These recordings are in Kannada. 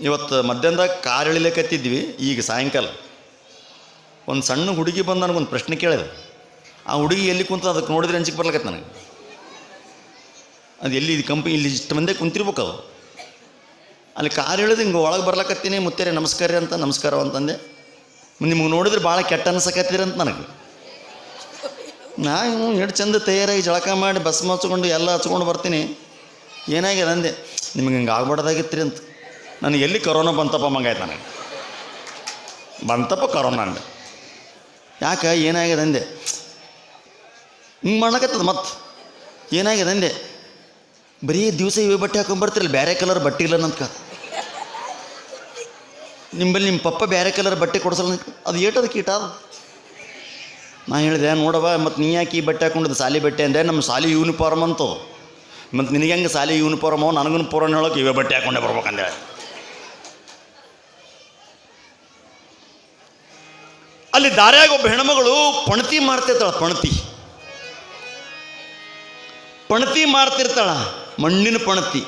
ಇವತ್ತು ಮಧ್ಯಾಹ್ನದಾಗ ಕಾರ್ ಎಳಿಲಿಕತ್ತಿದ್ವಿ ಈಗ ಸಾಯಂಕಾಲ. ಒಂದು ಸಣ್ಣ ಹುಡುಗಿ ಬಂದು ನನಗೊಂದು ಪ್ರಶ್ನೆ ಕೇಳಿದೆ. ಆ ಹುಡುಗಿ ಎಲ್ಲಿ ಕುಂತ ಅದಕ್ಕೆ ನೋಡಿದ್ರೆ ಅಂಜಿಕೆ ಬರ್ಲಕತ್ತೆ ನನಗೆ. ಅದು ಎಲ್ಲಿ, ಇದು ಕಂಪ್ನಿ, ಇಲ್ಲಿ ಇಷ್ಟು ಮಂದಿ ಕುಂತಿರ್ಬೇಕು ಅದು. ಅಲ್ಲಿ ಕಾರ್ ಎಳೆದು ಹಿಂಗೆ ಒಳಗೆ ಬರ್ಲಕತ್ತೀನಿ, ಮುತ್ತೇರಿ ನಮಸ್ಕಾರ ಅಂತ, ನಮಸ್ಕಾರ ಅಂತಂದೆ ನಿಮ್ಗೆ ನೋಡಿದ್ರೆ ಭಾಳ ಕೆಟ್ಟ ಅನ್ಸಕತ್ತೀರಿ ಅಂತ ನನಗೆ. ನಾ ಇವ್ನು ಎಷ್ಟು ಚಂದ ತಯಾರಾಗಿ ಜಳಕ ಮಾಡಿ, ಬಸ್ ಹಚ್ಕೊಂಡು ಎಲ್ಲ ಹಚ್ಕೊಂಡು ಬರ್ತೀನಿ. ಏನಾಗಿದೆ ಅಂದೆ, ನಿಮ್ಗೆ ಹಿಂಗೆ ರೀ ಅಂತ. ನನಗೆ ಎಲ್ಲಿ ಕರೋನಾ ಬಂತಪ್ಪ ಮಂಗಾಯ್ತು ನನಗೆ ಬಂತಪ್ಪ ಕರೋನಾ ಅಂದೆ. ಯಾಕೆ ಏನಾಗಿದೆ ಅಂದೆ. ಹಿಂಗೆ ಮಾಡ್ಲಕತ್ತದ ಮತ್ತೆ ಏನಾಗಿದೆ ಅಂದೆ. ಬರೀ ದಿವಸ ಇವೇ ಬಟ್ಟೆ ಹಾಕೊಂಡ್ಬರ್ತಿರಲ್ಲ ಬೇರೆ ಕಲರ್ ಬಟ್ಟೆ ಇಲ್ಲ ನಂತ ನಿಂಬಲ್ಲಿ ನಿಮ್ಮ ಪಪ್ಪ ಬೇರೆ ಕಲರ್ ಬಟ್ಟೆ ಕೊಡ್ಸಲ್ಲ. ಅದು ಏಟದ ಕೀಟ ನಾ ಹೇಳಿದೆ ನೋಡವ ಮತ್ತು ನೀ ಯಾಕೆ ಈ ಬಟ್ಟೆ ಹಾಕೊಂಡಿದ್ದು? ಸಾಲಿ ಬಟ್ಟೆ ಅಂದೆ ನಮ್ಮ ಸಾಲಿ ಯೂನಿಫಾರ್ಮ್ ಅಂತು. ಮತ್ತು ನಿನಗೆ ಹೆಂಗೆ ಸಾಲಿ ಯೂನಿಫಾರ್ಮು ನನಗೂ ಪೂರನ್ ಹೇಳೋಕೆ ಇವೇ ಬಟ್ಟೆ ಹಾಕೊಂಡೇ ಬರ್ಬೇಕಂದೇಳಿ ಅಲ್ಲಿ ದಾರ್ಯಾಗ ಒಬ್ಬ ಹೆಣ್ಮಗಳು ಪಣತಿ ಮಾಡ್ತಿರ್ತಾಳ ಪಣತಿ. ಪಣತಿ ಮಾಡ್ತಿರ್ತಾಳ ಮಣ್ಣಿನ ಪಣತಿ.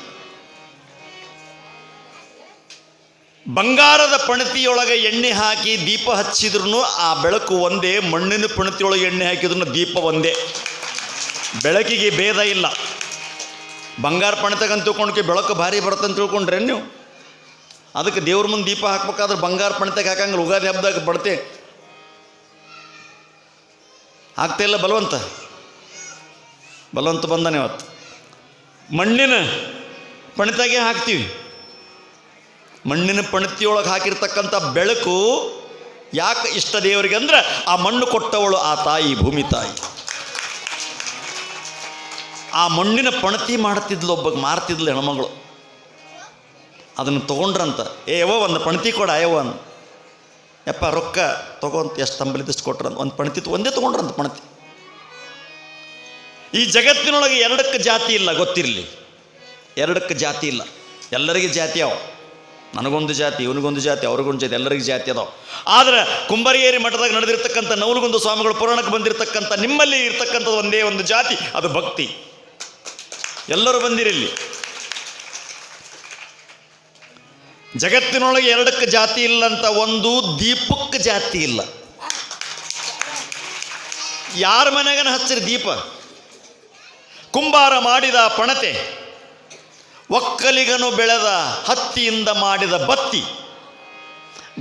ಬಂಗಾರದ ಪಣತಿಯೊಳಗೆ ಎಣ್ಣೆ ಹಾಕಿ ದೀಪ ಹಚ್ಚಿದ್ರು ಆ ಬೆಳಕು ಒಂದೇ, ಮಣ್ಣಿನ ಪಣತಿಯೊಳಗೆ ಎಣ್ಣೆ ಹಾಕಿದ್ರು ದೀಪ ಒಂದೇ. ಬೆಳಕಿಗೆ ಭೇದ ಇಲ್ಲ. ಬಂಗಾರ ಪಣತೆಗಂತ ತಿಳ್ಕೊಂಡ್ಕೆ ಬೆಳಕು ಭಾರಿ ಬರುತ್ತಂತ ತಿಳ್ಕೊಂಡ್ರೆ ನೀವು? ಅದಕ್ಕೆ ದೇವ್ರ ಮುಂದೆ ದೀಪ ಹಾಕ್ಬೇಕಾದ್ರೆ ಬಂಗಾರ ಪಣತೆಗೆ ಹಾಕಂಗಿಲ್ಲ, ಉಗಾದಿ ಹಬ್ಬದಾಗ ಬಡ್ತೆ ಆಗ್ತಾ ಇಲ್ಲ ಬಲವಂತ. ಬಲವಂತ ಬಂದಾನೆ ಇವತ್ತು ಮಣ್ಣಿನ ಪಣಿತಾಗೆ ಹಾಕ್ತೀವಿ. ಮಣ್ಣಿನ ಪಣತಿಯೊಳಗೆ ಹಾಕಿರ್ತಕ್ಕಂಥ ಬೆಳಕು ಯಾಕೆ ಇಷ್ಟ ದೇವರಿಗೆ ಅಂದ್ರೆ ಆ ಮಣ್ಣು ಕೊಟ್ಟವಳು ಆ ತಾಯಿ ಭೂಮಿ ತಾಯಿ. ಆ ಮಣ್ಣಿನ ಪಣತಿ ಮಾಡ್ತಿದ್ಲು ಒಬ್ಬ ಮಾರ್ತಿದ್ಲು ಹೆಣ್ಮಗಳು. ಅದನ್ನು ತೊಗೊಂಡ್ರಂತ. ಏ ಯವ ಒಂದು ಪಣತಿ ಕೊಡ ಯವ. ಯಪ್ಪ, ರೊಕ್ಕ ತಗೊಂತ ಎಷ್ಟು ತಂಬಲಿದಿಷ್ಟು ಕೊಟ್ರಂತ ಒಂದು ಪಣತಿ ಒಂದೇ ತೊಗೊಂಡ್ರಂತ ಪಣತಿ. ಈ ಜಗತ್ತಿನೊಳಗೆ ಎರಡಕ್ಕೆ ಜಾತಿ ಇಲ್ಲ, ಗೊತ್ತಿರಲಿ. ಎರಡಕ್ಕೆ ಜಾತಿ ಇಲ್ಲ. ಎಲ್ಲರಿಗೆ ಜಾತಿ ಅವ. ನನಗೊಂದು ಜಾತಿ, ಇವನಿಗೊಂದು ಜಾತಿ, ಅವ್ರಿಗೊಂದು ಜಾತಿ, ಎಲ್ಲರಿಗೂ ಜಾತಿ ಅದಾವ. ಆದರೆ ಕುಂಬರಿಗೇರಿ ಮಠದಾಗ ನಡೆದಿರ್ತಕ್ಕಂಥ ನವಲಗುಂದ ಸ್ವಾಮಿಗಳು ಪುರಾಣಕ್ಕೆ ಬಂದಿರತಕ್ಕಂಥ ನಿಮ್ಮಲ್ಲಿ ಇರ್ತಕ್ಕಂಥದ್ದು ಒಂದೇ ಒಂದು ಜಾತಿ, ಅದು ಭಕ್ತಿ. ಎಲ್ಲರೂ ಬಂದಿರಿಲ್ಲಿ ಜಗತ್ತಿನೊಳಗೆ ಎರಡಕ್ಕೆ ಜಾತಿ ಇಲ್ಲ ಅಂತ ಒಂದು ದೀಪಕ್ಕೆ ಜಾತಿ ಇಲ್ಲ. ಯಾರ ಮನೆಗನ ಹಚ್ಚಿರಿ ದೀಪ? ಕುಂಬಾರ ಮಾಡಿದ ಪಣತೆ, ಒಕ್ಕಲಿಗನು ಬೆಳೆದ ಹತ್ತಿಯಿಂದ ಮಾಡಿದ ಬತ್ತಿ,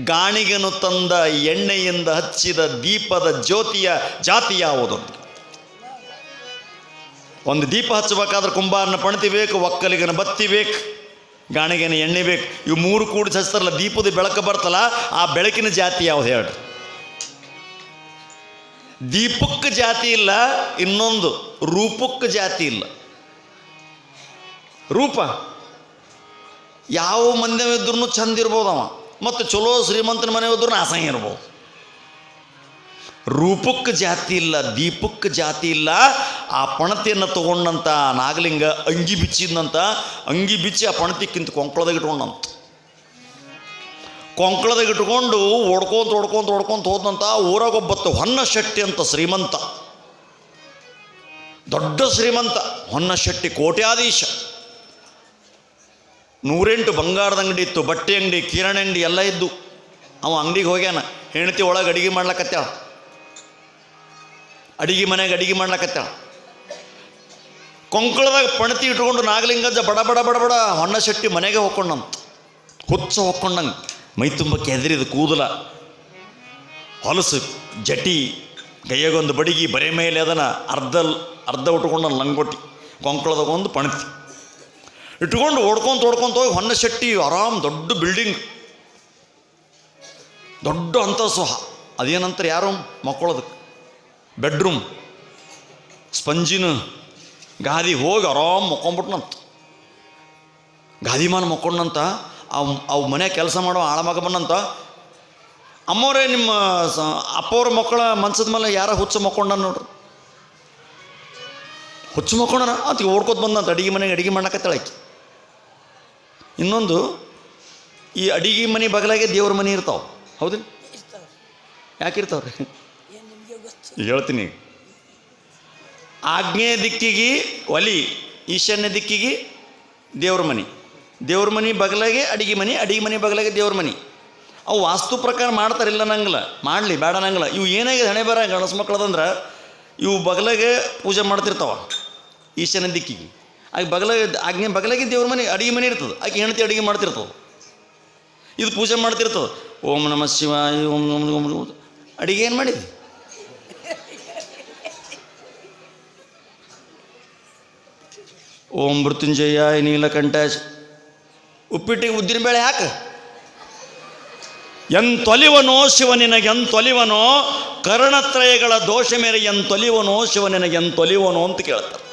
ಗಾಣಿಗನು ತಂದ ಎಣ್ಣೆಯಿಂದ ಹಚ್ಚಿದ ದೀಪದ ಜ್ಯೋತಿಯ ಜಾತಿ ಯಾವುದು ಒಂದು ದೀಪ ಹಚ್ಚಬೇಕಾದ್ರೆ ಕುಂಬಾರನ ಪಣತಿ ಬೇಕು, ಒಕ್ಕಲಿಗನ ಬತ್ತಿ ಬೇಕು. ಗಾಣಿಗೆನ ಎಣ್ಣೆ ಬೇಕು. ಇವು ಮೂರು ಕೂಡ ಹಚ್ತಾರಲ್ಲ ದೀಪದ ಬೆಳಕು ಬರ್ತಲ್ಲ, ಆ ಬೆಳಕಿನ ಜಾತಿ ಯಾವ್ದು ಹೇಳ್ರಿ. ದೀಪಕ್ಕೆ ಜಾತಿ ಇಲ್ಲ, ಇನ್ನೊಂದು ರೂಪಕ್ಕೆ ಜಾತಿ ಇಲ್ಲ. ರೂಪ. ಯಾವ ಮಂದಿ ಇದ್ರೂ ಚಂದ ಅವ ಮತ್ತು ಚಲೋ ಶ್ರೀಮಂತನ ಮನೆ ಇದ್ರೂ ಅಸಹ್ಯ ಇರ್ಬೋದು. ರೂಪಕ್ಕೆ ಜಾತಿ ಇಲ್ಲ ದೀಪಕ್ಕೆ ಜಾತಿ ಇಲ್ಲ, ಆ ಪಣತಿಯನ್ನು ತಗೊಂಡಂತ ನಾಗಲಿಂಗ ಅಂಗಿ ಬಿಚ್ಚಿದಂತ ಅಂಗಿ ಬಿಚ್ಚಿ ಆ ಪಣತಿಕ್ಕಿಂತ ಕೊಂಕಳದಾಗ ಇಟ್ಕೊಂಡಂತ. ಕೊಂಕಳದಾಗ ಇಟ್ಕೊಂಡು ಓಡ್ಕೊಂತ ಓಡ್ಕೊಂತ ಓಡ್ಕೊಂತ ಹೋದಂತ ಊರಾಗೊಬ್ಬತ್ತು ಹೊನ್ನ ಶೆಟ್ಟಿ ಅಂತ ಶ್ರೀಮಂತ. ದೊಡ್ಡ ಶ್ರೀಮಂತ ಹೊನ್ನ ಶೆಟ್ಟಿ ಕೋಟ್ಯಾಧೀಶ. ನೂರೆಂಟು ಬಂಗಾರದ ಅಂಗಡಿ ಇತ್ತು, ಬಟ್ಟೆ ಅಂಗಡಿ, ಕಿರಾಣಿ ಅಂಗಡಿ ಎಲ್ಲ ಇದ್ದು. ಅವ ಅಂಗಡಿಗೆ ಹೋಗ್ಯಾನ, ಹೆಂಡತಿ ಒಳಗೆ ಅಡಿಗೆ ಮಾಡ್ಲಕತ್ಯಾಳ ಅಡಿಗೆ ಮನೆಗೆ ಅಡಿಗೆ ಮಾಡ್ಲಕತ್ಯಾಳ ಕೊಂಕಳದಾಗ ಪಣತಿ ಇಟ್ಕೊಂಡು ನಾಗಲಿಂಗಜ್ಜ ಬಡ ಬಡ ಬಡ ಬಡ ಹೊನ್ನ ಶೆಟ್ಟಿ ಮನೆಗೆ ಹೋಗ್ಕೊಂಡಂತ ಹುಚ್ಚ ಹೊಕ್ಕೊಂಡಂಗೆ ಮೈ ತುಂಬ ಕೆದರಿದ ಕೂದಲ ಹೊಲಸು ಜಟಿ ಕೈಯಾಗೊಂದು ಬಡಿಗಿ ಬರೆ ಮೇಲೆ ಅದನ್ನ ಅರ್ಧ ಅರ್ಧ ಉಟ್ಕೊಂಡ ಲಂಗೋಟಿ ಕೊಂಕಳದಾಗ ಒಂದು ಪಣತಿ ಇಟ್ಕೊಂಡು ಓಡ್ಕೊಂತ ಓಡ್ಕೊಂತ ಹೋಗಿ ಹೊನ್ನ ಶೆಟ್ಟಿ ಆರಾಮ್ ದೊಡ್ಡ ಬಿಲ್ಡಿಂಗ್ ದೊಡ್ಡ ಅಂತಸ್ತು ಅದೇನಂತಾರೆ ಯಾರು ಮಕ್ಕಳೋದಕ್ಕೆ ಬೆಡ್ರೂಮ್ ಸ್ಪಂಜಿನ ಗಾದಿ ಹೋಗಿ ಆರಾಮ್ ಮಕ್ಕೊಂಬಿಟ್ನಂತ. ಗಾದಿ ಮಾನ ಮಕ್ಕೊಂಡಂತ ಅವ್ ಅವು ಮನೆ ಕೆಲಸ ಮಾಡೋ ಆಳಮಗ ಬಂದಂತ. ಅಮ್ಮವರೇ ನಿಮ್ಮ ಸ ಅಪ್ಪವ್ರ ಮಕ್ಕಳ ಮನ್ಸದ ಮೇಲೆ ಯಾರ ಹುಚ್ಚು ಮಕ್ಕೊಂಡ ನೋಡ್ರಿ. ಹುಚ್ಚು ಮಕ್ಕೊಂಡನ ಅದಕ್ಕೆ ಓಡ್ಕೋತ ಬಂದಂತ ಅಡಿಗೆ ಮನೆಗೆ ಅಡಿಗೆ ಮಾಡಕತ್ತಾಳ ಆಕಿ. ಇನ್ನೊಂದು ಈ ಅಡಿಗೆ ಮನೆ ಬಗಲಾಗೆ ದೇವ್ರ ಮನೆ ಇರ್ತಾವೆ. ಹೌದಿಲ್ಲ ಇರ್ತಾವ ಯಾಕಿರ್ತಾವ್ರಿ ಏನು ನಿಮಗೆ ಗೊತ್ತು ಈಗ ಹೇಳ್ತೀನಿ. ಆಗ್ನೇಯ ದಿಕ್ಕಿಗೆ ಒಲಿ, ಈಶಾನ್ಯ ದಿಕ್ಕಿಗೆ ದೇವ್ರ ಮನೆ. ದೇವ್ರ ಮನೆ ಬಗಲಾಗೆ, ಅಡಿಗೆ ಮನೆ ಅಡಿಗೆ ಮನೆ ಬಗಲಾಗೆ ದೇವ್ರ ಮನೆ. ಅವು ವಾಸ್ತು ಪ್ರಕಾರ ಮಾಡ್ತಾರಿಲ್ಲ ನಂಗಲ್ಲ ಮಾಡಲಿ, ಬೇಡ ನಂಗಲ್ಲ ಇವು ಏನಾಗಿದೆ ಹಣೆ ಬರ ಗಣಸ ಮಕ್ಕಳದಂದ್ರೆ ಇವು ಬಗಲಾಗೆ ಪೂಜೆ ಮಾಡ್ತಿರ್ತಾವ, ಈಶಾನ್ಯ ದಿಕ್ಕಿಗೆ. ಆಗ ಬಗಲಾಗೆ ಆಗ್ನೇ ಬಗಲಾಗೆ ದೇವ್ರ ಮನೆ, ಅಡಿಗೆ ಮನೆ ಇರ್ತದೆ. ಆಕೆ ಹೆಂಡತಿ ಅಡಿಗೆ ಮಾಡ್ತಿರ್ತವೆ ಇದು ಪೂಜೆ ಮಾಡ್ತಿರ್ತದೆ. ಓಂ ನಮ ಶಿವಾಯ, ಓಂ ಓಂ ಓಂ. ಅಡಿಗೆ ಏನು ಮಾಡಿದ್ವಿ ಓಂ ಮೃತ್ಯುಂಜಯ ನೀಲಕಂಠ ಉಪ್ಪಿಟ್ಟಿಗೆ ಉದ್ದಿನ ಬೇಳೆ ಶಿವ ಎಂತೊಲಿವನೋ ಶಿವನಿನಗೆ ಎಂತೊಲಿವನೋ ಕರ್ಣತ್ರಯಗಳ ದೋಷ ಮೇರೆ ಎಂತೊಲಿವನೋ ಶಿವನಿನಗೆ ಎಂತೊಲಿವನೋ ಅಂತ ಕೇಳ್ತಾರೆ.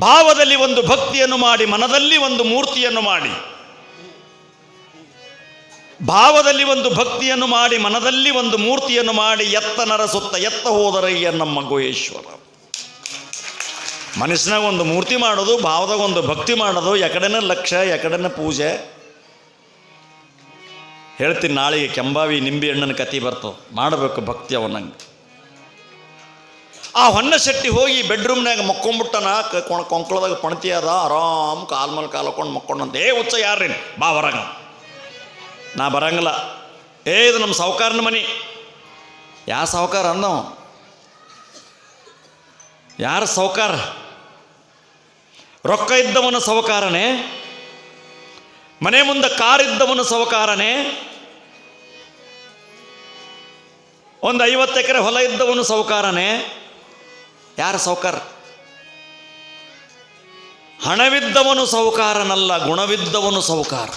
ಭಾವದಲ್ಲಿ ಒಂದು ಭಕ್ತಿಯನ್ನು ಮಾಡಿ, ಮನದಲ್ಲಿ ಒಂದು ಮೂರ್ತಿಯನ್ನು ಮಾಡಿ. ಭಾವದಲ್ಲಿ ಒಂದು ಭಕ್ತಿಯನ್ನು ಮಾಡಿ, ಮನದಲ್ಲಿ ಒಂದು ಮೂರ್ತಿಯನ್ನು ಮಾಡಿ, ಎತ್ತ ನರಸುತ್ತ ಎತ್ತ ಹೋದರಯ್ಯ ನಮ್ಮ ಗೋಯೇಶ್ವರ. ಮನಸ್ಸಿನಾಗ ಒಂದು ಮೂರ್ತಿ ಮಾಡೋದು, ಭಾವದಾಗ ಒಂದು ಭಕ್ತಿ ಮಾಡೋದು, ಎಕಡೆನ ಲಕ್ಷ್ಯ ಎಕಡೆನ ಪೂಜೆ. ಹೇಳ್ತೀನಿ, ನಾಳೆಗೆ ಕೆಂಬಾವಿ ನಿಂಬೆ ಹಣ್ಣಿನ ಕತಿ ಬರ್ತವೆ ಮಾಡಬೇಕು ಭಕ್ತಿ ಅವನಂಗೆ ಆ ಹೊನ್ನ ಶೆಟ್ಟಿ ಹೋಗಿ ಬೆಡ್ರೂಮ್ನಾಗ ಮಕ್ಕೊಂಬಿಟ್ಟನ ಕೊಣ ಕೊಂಕಳದಾಗ ಪಣತಿ ಅದ. ಆರಾಮ್ ಕಾಲ್ ಮೇಲೆ ಕಾಲ್ ಹಾಕೊಂಡು ಮಕ್ಕೊಂಡಂತ ಏ, ಹುಚ್ಚ, ಯಾರ್ರಿ ಬಾ, ಬರಂಗ. ನಾ ಬರಂಗಿಲ್ಲ. ಏ, ಇದು ನಮ್ಮ ಸಾವುಕಾರನ ಮನೆ. ಯಾ ಸಾವುಕಾರ? ಅನ್ನೋ ಯಾರ ಸಾವುಕಾರ? ರೊಕ್ಕ ಇದ್ದವನ ಸಾವುಕಾರನೇ, ಮನೆ ಮುಂದೆ ಕಾರ್ ಇದ್ದವನ ಸಾವುಕಾರನೇ, ಒಂದು ಐವತ್ತು ಎಕರೆ ಹೊಲ ಇದ್ದವನು ಸಾವುಕಾರನೇ. ಯಾರ ಸಾವುಕಾರ? ಹಣವಿದ್ದವನು ಸಾವುಕಾರನಲ್ಲ, ಗುಣವಿದ್ದವನು ಸಾವುಕಾರ.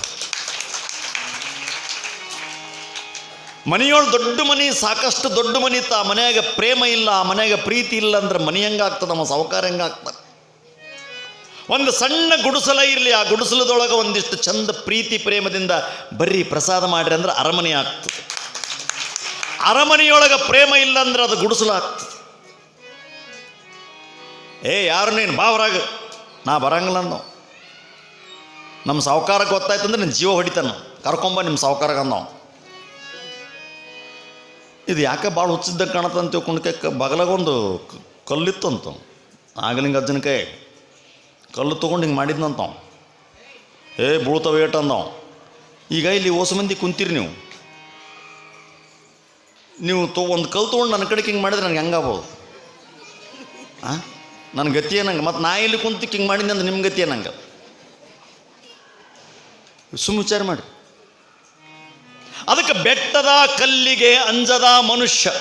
ಮನೆಯೊಳು ದೊಡ್ಡ ಮನೆ, ಸಾಕಷ್ಟು ದೊಡ್ಡ ಮನಿ ತಾ, ಮನೆಯಾಗ ಪ್ರೇಮ ಇಲ್ಲ ಆ ಮನೆಯಾಗ ಪ್ರೀತಿ ಇಲ್ಲ ಅಂದ್ರೆ ಮನೆ ಹೆಂಗಾಗ್ತದೆ ನಮ್ಮ ಸಾವುಕಾರ ಹೆಂಗಾಗ್ತಾನೆ ಒಂದು ಸಣ್ಣ ಗುಡಿಸಲ ಇರಲಿ, ಆ ಗುಡಿಸಲದೊಳಗೆ ಒಂದಿಷ್ಟು ಚಂದ ಪ್ರೀತಿ ಪ್ರೇಮದಿಂದ ಬರ್ರಿ, ಪ್ರಸಾದ ಮಾಡ್ರಿ ಅಂದ್ರೆ ಅರಮನೆ ಆಗ್ತದೆ. ಅರಮನೆಯೊಳಗೆ ಪ್ರೇಮ ಇಲ್ಲ ಅಂದ್ರೆ ಅದು ಗುಡಿಸಲ ಆಗ್ತದೆ. ಏ, ಯಾರು ನೀನು? ಬಾವರಾಗ ನಾ ಬರಂಗಿಲ್ಲ ಅನ್ನೋ ನಮ್ಮ ಸಾವುಕಾರ ಗೊತ್ತಾಯ್ತಂದ್ರೆ ನಿನ್ನ ಜೀವ ಹೊಡಿತಾನ ಕರ್ಕೊಂಬ ನಿಮ್ಮ ಸಾವುಕಾರಕ್ಕೆ ಅನ್ನೋ ಇದು ಯಾಕೆ ಭಾಳ ಹುಚ್ಚಿದ್ದ ಕಾಣತ್ತಂತ ತಿಳ್ಕೊಂಡ್ಕೆ ಬಗಲಾಗೊಂದು ಕಲ್ಲಿತ್ತು ಅಂತ ಆಗಲಿಂಗ ಅಜ್ಜನ ಕೈ ಕಲ್ಲು ತೊಗೊಂಡು ಹಿಂಗೆ ಮಾಡಿದ್ನಂತ. ಏ, ಬೀಳ್ತಾವ ಏಟ್ ಅಂದವ್. ಈಗ ಇಲ್ಲಿ ಹೊಸ ಮಂದಿ ಕುಂತೀರಿ ನೀವು. ನೀವು ತೊ, ಒಂದು ಕಲ್ಲು ತೊಗೊಂಡು ನನ್ನ ಕಡೆಗೆ ಹಿಂಗೆ ಮಾಡಿದ್ರೆ ನನಗೆ ಹೆಂಗಾಗ್ಬೋದು ಹಾಂ ನನ್ನ ಗತಿ ಏನಂಗೆ? ಮತ್ತು ನಾ ಇಲ್ಲಿ ಕುಂತು ಹಿಂಗೆ ಮಾಡಿದ್ದೆ ಅಂದ್ರೆ ನಿಮ್ಮ ಗತಿ ಏನಂಗೆ? ಸುಮ್ಮ ವಿಚಾರ ಮಾಡಿ ಅದಕ್ಕೆ ಬೆಟ್ಟದ ಕಲ್ಲಿಗೆ ಅಂಜದ ಮನುಷ್ಯ.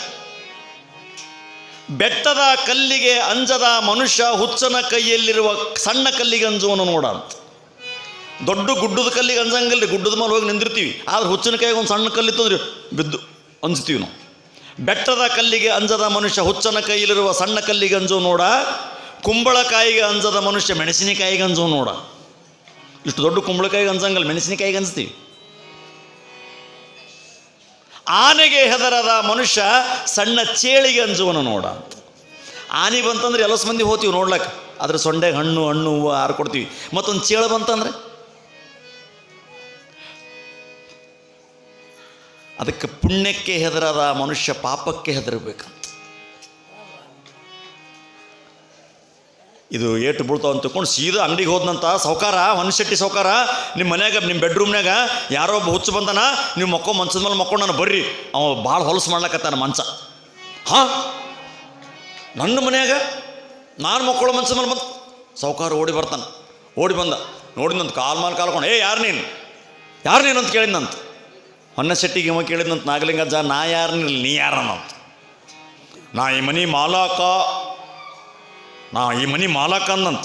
ಬೆಟ್ಟದ ಕಲ್ಲಿಗೆ ಅಂಜದ ಮನುಷ್ಯ ಹುಚ್ಚನ ಕೈಯಲ್ಲಿರುವ ಸಣ್ಣ ಕಲ್ಲಿಗೆ ಅಂಜುವನು ನೋಡ ದೊಡ್ಡ ಗುಡ್ಡದ ಕಲ್ಲಿಗೆ ಅಂಜಂಗಿಲ್ಲ ಗುಡ್ಡದ ಮೇಲೆ ಹೋಗಿ ನಿಂದಿರ್ತೀವಿ. ಆದ್ರೆ ಹುಚ್ಚನ ಕೈಗೆ ಒಂದು ಸಣ್ಣ ಕಲ್ಲಿತ್ತು ಅಂದ್ರೆ ಬಿದ್ದು ಅಂಜ್ತೀವಿ ನಾವು. ಬೆಟ್ಟದ ಕಲ್ಲಿಗೆ ಅಂಜದ ಮನುಷ್ಯ ಹುಚ್ಚನ ಕೈಯಲ್ಲಿರುವ ಸಣ್ಣ ಕಲ್ಲಿಗೆ ಅಂಜೋ ನೋಡ. ಕುಂಬಳಕಾಯಿಗೆ ಅಂಜದ ಮನುಷ್ಯ ಮೆಣಸಿನಕಾಯಿಗೆ ಅಂಜೋ ನೋಡ. ಇಷ್ಟು ದೊಡ್ಡ ಕುಂಬಳಕಾಯಿಗೆ ಅಂಜಂಗಲ್ಲ, ಮೆಣಸಿನಕಾಯಿಗೆ ಅನ್ಸ್ತೀವಿ ಆನೆಗೆ ಹೆದರದ ಮನುಷ್ಯ ಸಣ್ಣ ಚೇಳಿಗೆ ಅಂಜುವನು ನೋಡ ಅಂತ. ಆನೆ ಬಂತಂದ್ರೆ ಎಲ್ಲ ಮಂದಿ ಹೋಗ್ತೀವಿ ನೋಡ್ಲಕ್ಕೆ. ಅದ್ರ ಸೊಂಡೆಗೆ ಹಣ್ಣು ಹಣ್ಣು, ಹೂವು ಹಾರ್ಕೊಡ್ತೀವಿ ಮತ್ತೊಂದು ಚೇಳು ಬಂತಂದ್ರೆ? ಅದಕ್ಕೆ ಪುಣ್ಯಕ್ಕೆ ಹೆದರದ ಮನುಷ್ಯ ಪಾಪಕ್ಕೆ ಹೆದರಬೇಕಂತ ಇದು ಏಟು ಬೀಳ್ತಾವ ಅಂತ ತಿಳ್ಕೊಂಡು ಸೀದಾ ಅಂಗಡಿಗೆ ಹೋದ್ನಂತ ಸೌಕಾರ ಹೊನ್ಶೆಟ್ಟಿ ಸೌಕಾರ ನಿಮ್ಮ ಮನ್ಯಾಗ ನಿಮ್ಮ ಬೆಡ್ರೂಮ್ನಾಗ ಯಾರೋ ಒಬ್ಬ ಹುಚ್ಚು ಬಂದನ, ನೀವು ಮಕ್ಕೋ ಮಂಚದ ಮೇಲೆ ಮಕ್ಕೊಂಡು ನಾನು ಬರ್ರಿ. ಅವ ಭಾಳ ಹೊಲಸು ಮಾಡ್ಲಕತ್ತಾನ ಮಂಚ ಹಾಂ? ನನ್ನ ಮನ್ಯಾಗ ನಾನು ಮಕ್ಕಳು ಮನ್ಸದ ಮೇಲೆ ಬಂದು ಸೌಕಾರ ಓಡಿ ಬರ್ತಾನೆ. ಓಡಿ ಬಂದ. ನೋಡಿದಂತ ಕಾಲ್ ಮಾಲು ಕಾಲ್ಕೊಂಡು ಏ, ಯಾರು ನೀನು? ಯಾರು ನೀನು ಅಂತ ಕೇಳಿದ್ನಂತ. ಹೊನ್ನ ಶೆಟ್ಟಿಗೆ ಇವ ಕೇಳಿದ್ನಂತ, ನಾಗಲಿಂಗಜ್ಜ, ನಾ ಯಾರು ನೀ ಯಾರನ್ನಂತ ನಾ ಈ ಮನೆ ಮಾಲಕ ನಾ ಈ ಮನಿ ಮಾಲಕ ಅಂದಂತ.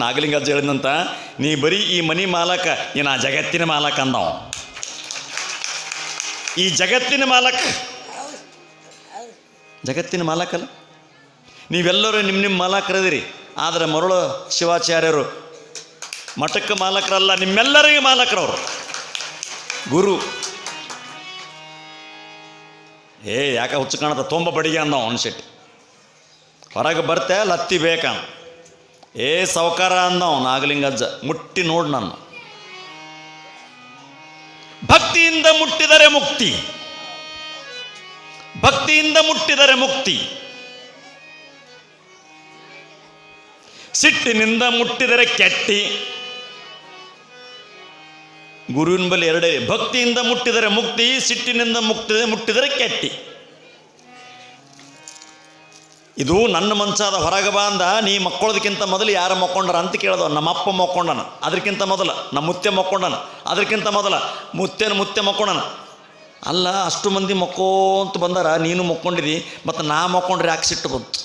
ನಾಗಲಿಂಗಜ್ಜ ಹೇಳಿದಂತ ನೀ ಬರೀ ಈ ಮನಿ ಮಾಲಕ ಈ ನಾ ಜಗತ್ತಿನ ಮಾಲಕ ಅಂದವ. ಈ ಜಗತ್ತಿನ ಮಾಲಕ, ಜಗತ್ತಿನ ಮಾಲಕಲ್ಲ ನೀವೆಲ್ಲರೂ ನಿಮ್ಮ ನಿಮ್ಮ ಮಾಲಕರದಿರಿ. ಆದರೆ ಮರುಳು ಶಿವಾಚಾರ್ಯರು, ಮಠಕ್ಕೆ ಮಾಲಕರಲ್ಲ, ನಿಮ್ಮೆಲ್ಲರಿಗೆ ಮಾಲಕರವರು. ಗುರು. ಏ, ಯಾಕೆ ಹುಚ್ಚು ಕಾಣತ್ತ, ತುಂಬ ಬಡಿಗೆ ಅಂದ ಶೆಟ್ಟಿ ಹೊರಗೆ ಬರ್ತೆ, ಲತ್ತಿ ಬೇಕ ಏ ಸೌಕಾರ ಅಂದವ ನಾಗಲಿಂಗಜ್ಜ ಮುಟ್ಟಿ ನೋಡು ನಾನು ಭಕ್ತಿಯಿಂದ ಮುಟ್ಟಿದರೆ ಮುಕ್ತಿ. ಭಕ್ತಿಯಿಂದ ಮುಟ್ಟಿದರೆ ಮುಕ್ತಿ. ಸಿಟ್ಟಿನಿಂದ ಮುಟ್ಟಿದರೆ ಕೆಟ್ಟಿ. ಗುರುವಿನ ಬಳಿ ಎರಡೇ, ಭಕ್ತಿಯಿಂದ ಮುಟ್ಟಿದರೆ ಮುಕ್ತಿ, ಸಿಟ್ಟಿನಿಂದ ಮುಟ್ಟಿದರೆ ಮುಟ್ಟಿದರೆ ಕೆಟ್ಟಿ. ಇದು ನನ್ನ ಮನ್ಸಾದ ಹೊರಗೆ ಬಂದ ನೀ ಮಕ್ಕೊಳ್ಳೋದಕ್ಕಿಂತ ಮೊದಲು ಯಾರು ಮಕ್ಕೊಂಡ್ರ ಅಂತ ಕೇಳ್ದವ. ನಮ್ಮ ಅಪ್ಪ ಮಕ್ಕೊಂಡನ, ಅದಕ್ಕಿಂತ ಮೊದಲು. ನಮ್ಮ ಮುತ್ತೆ ಮಕ್ಕೊಂಡನ, ಅದಕ್ಕಿಂತ ಮೊದಲು. ಮುತ್ತೆನ ಮುತ್ತೆ ಮಕ್ಕೊಂಡನ. ಅಲ್ಲ, ಅಷ್ಟು ಮಂದಿ ಮಕ್ಕೋಂತ ಬಂದಾರ, ನೀನು ಮಕ್ಕೊಂಡಿದಿ, ಮತ್ತು ನಾ ಮಕ್ಕೊಂಡ್ರೆ ಯಾಕೆ ಸಿಟ್ಟು ಬಂತು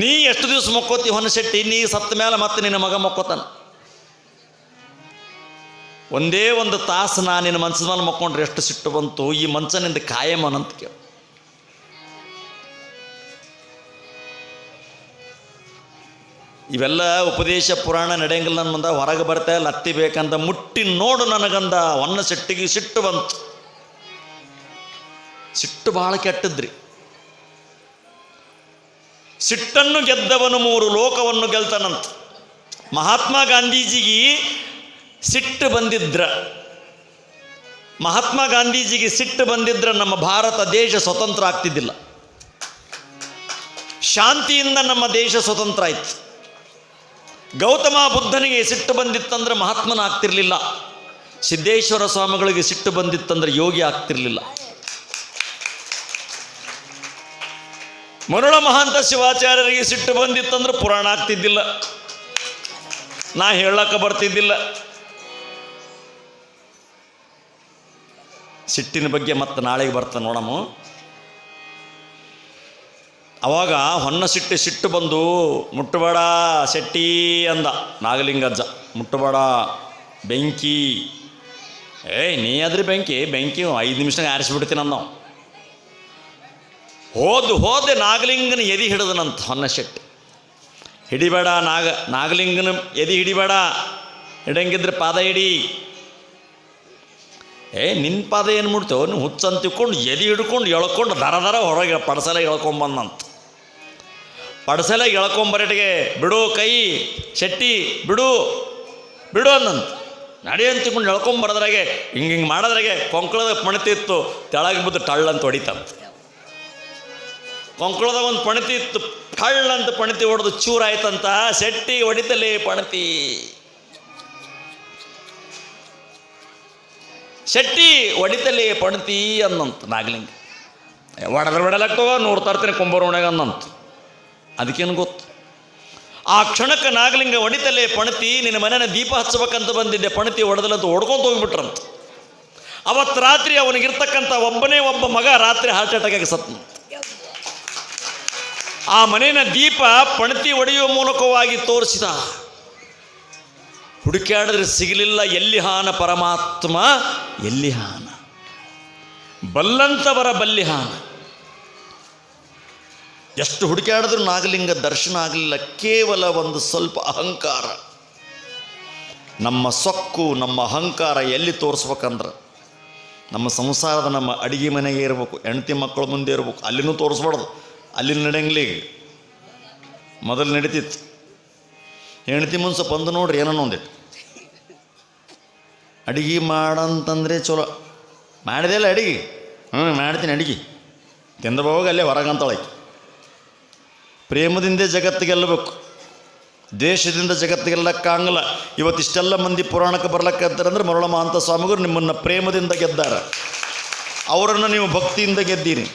ನೀ ಎಷ್ಟು ದಿವಸ ಮಕ್ಕೋತಿ ಹೊನಶೆಟ್ಟಿ ನೀ ಸತ್ತ ಮೇಲೆ ಮತ್ತೆ ನಿನ್ನ ಮಗ ಮಕ್ಕೋತಾನ. ಒಂದೇ ಒಂದು ತಾಸು ನಾನು ನಿನ್ನ ಮನ್ಸದ ಮೇಲೆ ಮಕ್ಕೊಂಡ್ರೆ ಎಷ್ಟು ಸಿಟ್ಟು ಬಂತು, ಈ ಮಂಚನಿಂದ ಕಾಯಮನಂತ ಅಂತ ಕೇಳು. ಇವೆಲ್ಲ ಉಪದೇಶ ಪುರಾಣ ನಡೆಯಂಗಿಲ್ಲ ನನ್ನ ಮುಂದೆ. ಹೊರಗೆ ಬರ್ತಾ ಇಲ್ಲ. ಅತ್ತಿ ಬೇಕಂತ ಮುಟ್ಟಿ ನೋಡು ನನಗಂದ. ಒನ್ನ ಸಿಟ್ಟಿಗೆ ಸಿಟ್ಟು ಬಂತು. ಸಿಟ್ಟು ಭಾಳ ಕೆಟ್ಟದ್ರಿ. ಸಿಟ್ಟನ್ನು ಗೆದ್ದವನು ಮೂರು, ಲೋಕವನ್ನು ಗೆಲ್ತಾನಂತ. ಮಹಾತ್ಮ ಗಾಂಧೀಜಿಗೆ ಸಿಟ್ಟು ಬಂದಿದ್ರ. ಮಹಾತ್ಮ ಗಾಂಧೀಜಿಗೆ ಸಿಟ್ಟು ಬಂದಿದ್ರ ನಮ್ಮ ಭಾರತ ದೇಶ ಸ್ವತಂತ್ರ ಆಗ್ತಿದ್ದಿಲ್ಲ. ಶಾಂತಿಯಿಂದ ನಮ್ಮ ದೇಶ ಸ್ವತಂತ್ರ ಆಯ್ತು. ಗೌತಮ ಬುದ್ಧನಿಗೆ ಸಿಟ್ಟು ಬಂದಿತ್ತಂದ್ರೆ ಮಹಾತ್ಮನ ಆಗ್ತಿರ್ಲಿಲ್ಲ. ಸಿದ್ದೇಶ್ವರ ಸ್ವಾಮಿಗಳಿಗೆ ಸಿಟ್ಟು ಬಂದಿತ್ತಂದ್ರೆ ಯೋಗಿ ಆಗ್ತಿರ್ಲಿಲ್ಲ. ಮರುಳ ಮಹಾಂತ ಶಿವಾಚಾರ್ಯರಿಗೆ ಸಿಟ್ಟು ಬಂದಿತ್ತಂದ್ರೆ ಪುರಾಣ ಆಗ್ತಿದ್ದಿಲ್ಲ. ನಾ ಹೇಳಕ್ಕ ಬರ್ತಿದ್ದಿಲ್ಲ. ಸಿಟ್ಟಿನ ಬಗ್ಗೆ ಮತ್ತೆ ನಾಳೆಗೆ ಬರ್ತಾನೆ ನೋಡಮ್ಮ ಅವಾಗ ಹೊನ್ನ ಸಿಟ್ಟು ಸಿಟ್ಟು ಬಂದು ಮುಟ್ಟಬೇಡ ಶೆಟ್ಟಿ ಅಂದ. ನಾಗಲಿಂಗಜ್ಜ ಮುಟ್ಟಬೇಡ, ಬೆಂಕಿ. ಏಯ್, ನೀ ಅದ್ರಿ ಬೆಂಕಿ ಬೆಂಕಿ ಐದು ನಿಮಿಷನಾಗ ಆರಿಸ್ಬಿಡ್ತೀನಿ ನಾವು ಹೋದು ಹೋದೆ ನಾಗಲಿಂಗನ ಎದಿ ಹಿಡಿದನಂತ ಹೊನ್ನ ಶೆಟ್ಟಿ. ಹಿಡಿಬೇಡ ನಾಗ, ನಾಗಲಿಂಗನ ಎದಿ ಹಿಡಿಬೇಡ, ಹಿಡಂಗಿದ್ರೆ ಪಾದ ಹಿಡಿ. ಏ ನಿನ್ನ ಪಾದ ಏನು ಮುಡ್ತೇವೆ ನೀವು ಹುಚ್ಚಂತ ತಿಕ್ಕೊಂಡು ಎದಿ ಹಿಡ್ಕೊಂಡು ಎಳ್ಕೊಂಡು ದರ ದರ ಹೊರಗೆ ಪಡಸಲ ಎಳ್ಕೊಂಬಂದಂತ. ಪಡಸಲ ಎಳ್ಕೊಂಬರಟಿಗೆ, ಬಿಡು ಕೈ, ಶೆಟ್ಟಿ, ಬಿಡು ಬಿಡು ಅಂದಂತ ನಡೆ ಅಂತ ತಿಳ್ಕೊಂಡು ಎಳ್ಕೊಂಬರದ್ರಾಗೆ, ಹಿಂಗೆ ಹಿಂಗೆ ಮಾಡೋದ್ರಾಗೆ ಕೊಂಕಳದ ಪಣತಿತ್ತು ತೆಳಗೆ ಬಿದ್ದು ಟಳ್ಳಂತ ಹೊಡಿತಂತ ಕೊಂಕಳದಾಗ ಒಂದು ಪಣತಿ ಇತ್ತು ಟಳ್ಳಂತ ಪಣತಿ ಹೊಡೆದು ಚೂರಾಯ್ತಂತ ಶೆಟ್ಟಿ, ಹೊಡಿತಲೇ ಪಣತಿ ಶೆಟ್ಟಿ, ಹೊಡಿತಲಿ ಪಣತಿ ಅನ್ನಂತ ನಾಗಲಿಂಗ. ಹೊಡೆದ್ರೆ ಹೊಡೆಲಾಗ್ತವ ನೋಡ್ತಾ ಇರ್ತೀನಿ ಒಣಗ ಅನ್ನಂತ. ಅದಕ್ಕೇನು ಗೊತ್ತು? ಆ ಕ್ಷಣಕ್ಕೆ ನಾಗಲಿಂಗ ಹೊಡಿತಲೇ ಪಣತಿ, ನಿನ್ನ ಮನೇನ ದೀಪ ಹಚ್ಚಬೇಕಂತ ಬಂದಿದ್ದೆ. ಪಣತಿ ಹೊಡೆದಲ್ಲಂತ ಹೊಡ್ಕೊಂತ ಹೋಗ್ಬಿಟ್ರಂತ. ಅವತ್ತು ರಾತ್ರಿ ಅವನಿಗಿರ್ತಕ್ಕಂಥ ಒಬ್ಬನೇ ಒಬ್ಬ ಮಗ ರಾತ್ರಿ ಹಾರ್ಟ್ ಅಟ್ಯಾಕ್ ಆಗಿ ಸತ್ನು ಆ ಮನೆಯ ದೀಪ ಪಣತಿ ಒಡೆಯುವ ಮೂಲಕವಾಗಿ ತೋರಿಸಿದ. ಹುಡುಕಾಡಿದ್ರೆ ಸಿಗಲಿಲ್ಲ, ಎಲ್ಲಿ ಹಾನ ಪರಮಾತ್ಮ? ಎಲ್ಲಿ ಹಾನ? ಬಲ್ಲಂತವರ ಬಲ್ಲಿ ಹಾನ. ಎಷ್ಟು ಹುಡುಕಾಡಿದ್ರೂ ನಾಗಲಿಂಗ ದರ್ಶನ ಆಗಲಿಲ್ಲ, ಕೇವಲ ಒಂದು ಸ್ವಲ್ಪ ಅಹಂಕಾರ. ನಮ್ಮ ಸೊಕ್ಕು, ನಮ್ಮ ಅಹಂಕಾರ ಎಲ್ಲಿ ತೋರಿಸ್ಬೇಕಂದ್ರೆ? ನಮ್ಮ ಸಂಸಾರದ ನಮ್ಮ ಅಡಿಗೆ ಮನೆಗೆ ಇರಬೇಕು, ಹೆಂಡತಿ ಮಕ್ಕಳ ಮುಂದೆ ಇರಬೇಕು, ಅಲ್ಲಿನೂ ತೋರಿಸ್ಬಾರ್ದು. ಅಲ್ಲಿ ನಡೆಯಂಗ್ಲಿ ಮೊದಲು ನಡೀತಿತ್ತು. ಹೆಂಡತಿ ಮುಂದೆ ಸ್ವಲ್ಪ ನೋಡ್ರಿ ಏನೋ ಒಂದಿಟ್ಟು ಅಡಿಗೆ ಮಾಡಂತಂದ್ರೆ ಚಲೋ. ಮಾಡಿದೆ ಅಲ್ಲ ಅಡಿಗೆ? ಹ್ಞೂ ಮಾಡ್ತೀನಿ ಅಡಿಗೆ. ತಿಂದ ಅಲ್ಲೇ ಹೊರಗಂತೊಳಗೆ ಪ್ರೇಮದಿಂದ ಜಗತ್ತು ಗೆಲ್ಲಬೇಕು. ದ್ವೇಷದಿಂದ ಜಗತ್ತು ಗೆಲ್ಲಕ್ಕಾಗಲ್ಲ. ಇವತ್ತಿಷ್ಟೆಲ್ಲ ಮಂದಿ ಪುರಾಣಕ್ಕೆ ಬರ್ಲಕ್ಕಂತಾರಂದ್ರೆ ಮರುಳ ಮಹಂತ ಸ್ವಾಮಿಗಳು ನಿಮ್ಮನ್ನು ಪ್ರೇಮದಿಂದ ಗೆದ್ದಾರ. ಅವರನ್ನು ನೀವು ಭಕ್ತಿಯಿಂದ ಗೆದ್ದೀರಿ.